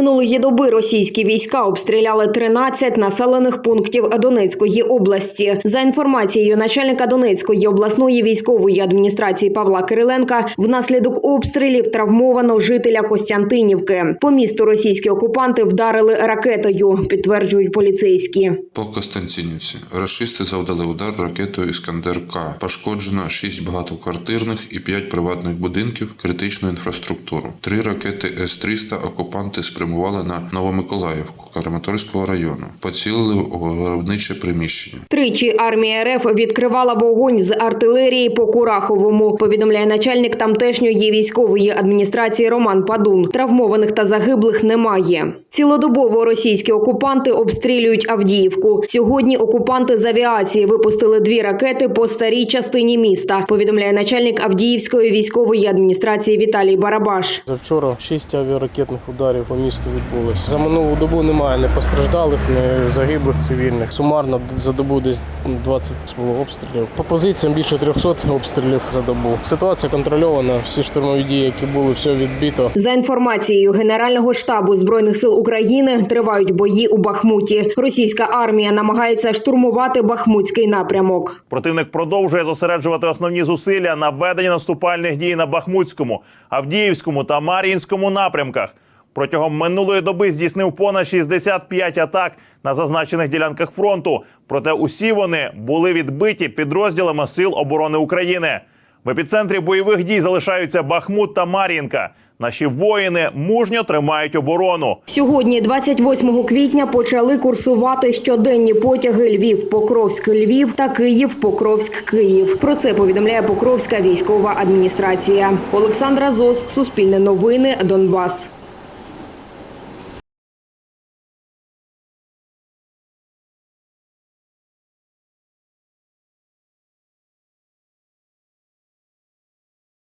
Минулої доби російські війська обстріляли 13 населених пунктів Донецької області. За інформацією начальника Донецької обласної військової адміністрації Павла Кириленка, внаслідок обстрілів травмовано жителя Костянтинівки. По місту російські окупанти вдарили ракетою, підтверджують поліцейські. По Константинівці рашисти завдали удар ракетою Іскандер-К. Пошкоджено 6 багатоквартирних і 5 приватних будинків, критичну інфраструктуру. Три ракети С-300 окупанти спрямували на Новомиколаївку Краматорського району. Поцілили у виробниче приміщення. Тричі армія РФ відкривала вогонь з артилерії по Кураховому. Повідомляє начальник тамтешньої військової адміністрації Роман Падун. Травмованих та загиблих немає. Цілодобово російські окупанти обстрілюють Авдіївку. Сьогодні окупанти з авіації випустили дві ракети по старій частині міста. Повідомляє начальник Авдіївської військової адміністрації Віталій Барабаш. За вчора шість авіаракетних ударів по місту відбулось. За минулу добу немає не постраждалих, не загиблих цивільних. Сумарно за добу десь 20 було обстрілів. По позиціям більше 300 обстрілів за добу. Ситуація контрольована. Всі штурмові дії, які були, все відбито. За інформацією Генерального штабу збройних сил України тривають бої у Бахмуті. Російська армія намагається штурмувати Бахмутський напрямок. Противник продовжує зосереджувати основні зусилля на веденні наступальних дій на Бахмутському, Авдіївському та Мар'їнському напрямках. Протягом минулої доби здійснив понад 65 атак на зазначених ділянках фронту. Проте усі вони були відбиті підрозділами Сил оборони України. В епіцентрі бойових дій залишаються Бахмут та Мар'їнка. Наші воїни мужньо тримають оборону. Сьогодні, 28 квітня, почали курсувати щоденні потяги Львів, Покровськ, Львів та Київ, Покровськ, Київ. Про це повідомляє Покровська військова адміністрація. Олександра Зос, Суспільне новини, Донбас.